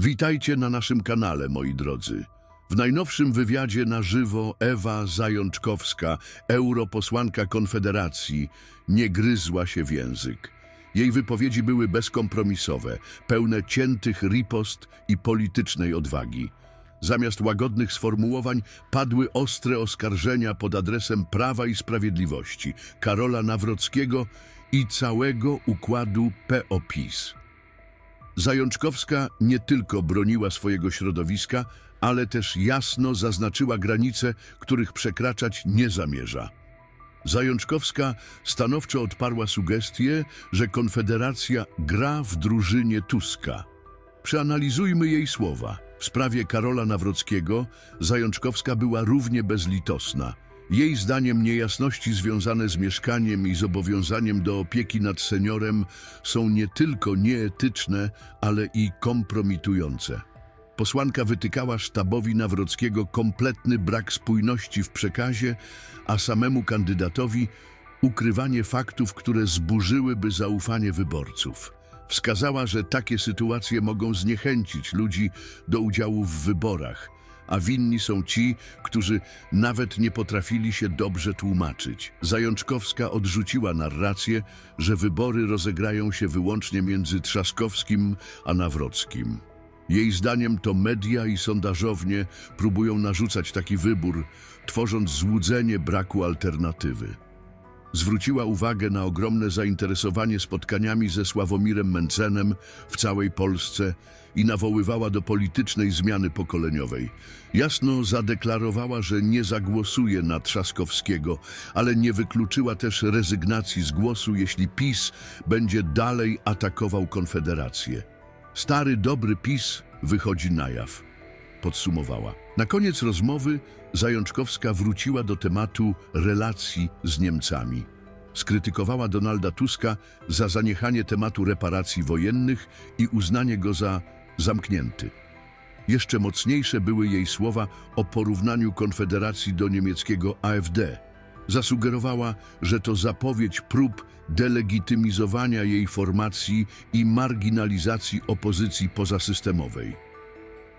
Witajcie na naszym kanale, moi drodzy. W najnowszym wywiadzie na żywo Ewa Zajączkowska, europosłanka Konfederacji, nie gryzła się w język. Jej wypowiedzi były bezkompromisowe, pełne ciętych ripost i politycznej odwagi. Zamiast łagodnych sformułowań padły ostre oskarżenia pod adresem Prawa i Sprawiedliwości, Karola Nawrockiego i całego układu PO-PiS. Zajączkowska nie tylko broniła swojego środowiska, ale też jasno zaznaczyła granice, których przekraczać nie zamierza. Zajączkowska stanowczo odparła sugestie, że Konfederacja gra w drużynie Tuska. Przeanalizujmy jej słowa. W sprawie Karola Nawrockiego Zajączkowska była równie bezlitosna. Jej zdaniem niejasności związane z mieszkaniem i zobowiązaniem do opieki nad seniorem są nie tylko nieetyczne, ale i kompromitujące. Posłanka wytykała sztabowi Nawrockiego kompletny brak spójności w przekazie, a samemu kandydatowi ukrywanie faktów, które zburzyłyby zaufanie wyborców. Wskazała, że takie sytuacje mogą zniechęcić ludzi do udziału w wyborach, a winni są ci, którzy nawet nie potrafili się dobrze tłumaczyć. Zajączkowska odrzuciła narrację, że wybory rozegrają się wyłącznie między Trzaskowskim a Nawrockim. Jej zdaniem to media i sondażownie próbują narzucać taki wybór, tworząc złudzenie braku alternatywy. Zwróciła uwagę na ogromne zainteresowanie spotkaniami ze Sławomirem Mencenem w całej Polsce i nawoływała do politycznej zmiany pokoleniowej. Jasno zadeklarowała, że nie zagłosuje na Trzaskowskiego, ale nie wykluczyła też rezygnacji z głosu, jeśli PiS będzie dalej atakował Konfederację. Stary, dobry PiS wychodzi na jaw, podsumowała. Na koniec rozmowy Zajączkowska wróciła do tematu relacji z Niemcami. Skrytykowała Donalda Tuska za zaniechanie tematu reparacji wojennych i uznanie go za zamknięty. Jeszcze mocniejsze były jej słowa o porównaniu Konfederacji do niemieckiego AfD. Zasugerowała, że to zapowiedź prób delegitymizowania jej formacji i marginalizacji opozycji pozasystemowej.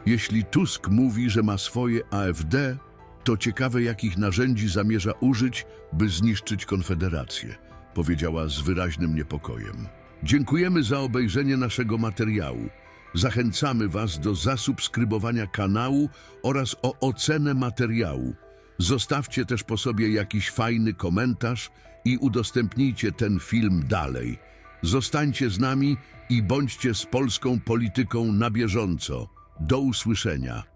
Jeśli Tusk mówi, że ma swoje AfD, to ciekawe, jakich narzędzi zamierza użyć, by zniszczyć Konfederację, powiedziała z wyraźnym niepokojem. Dziękujemy za obejrzenie naszego materiału. Zachęcamy Was do zasubskrybowania kanału oraz o ocenę materiału. Zostawcie też po sobie jakiś fajny komentarz i udostępnijcie ten film dalej. Zostańcie z nami i bądźcie z polską polityką na bieżąco. Do usłyszenia.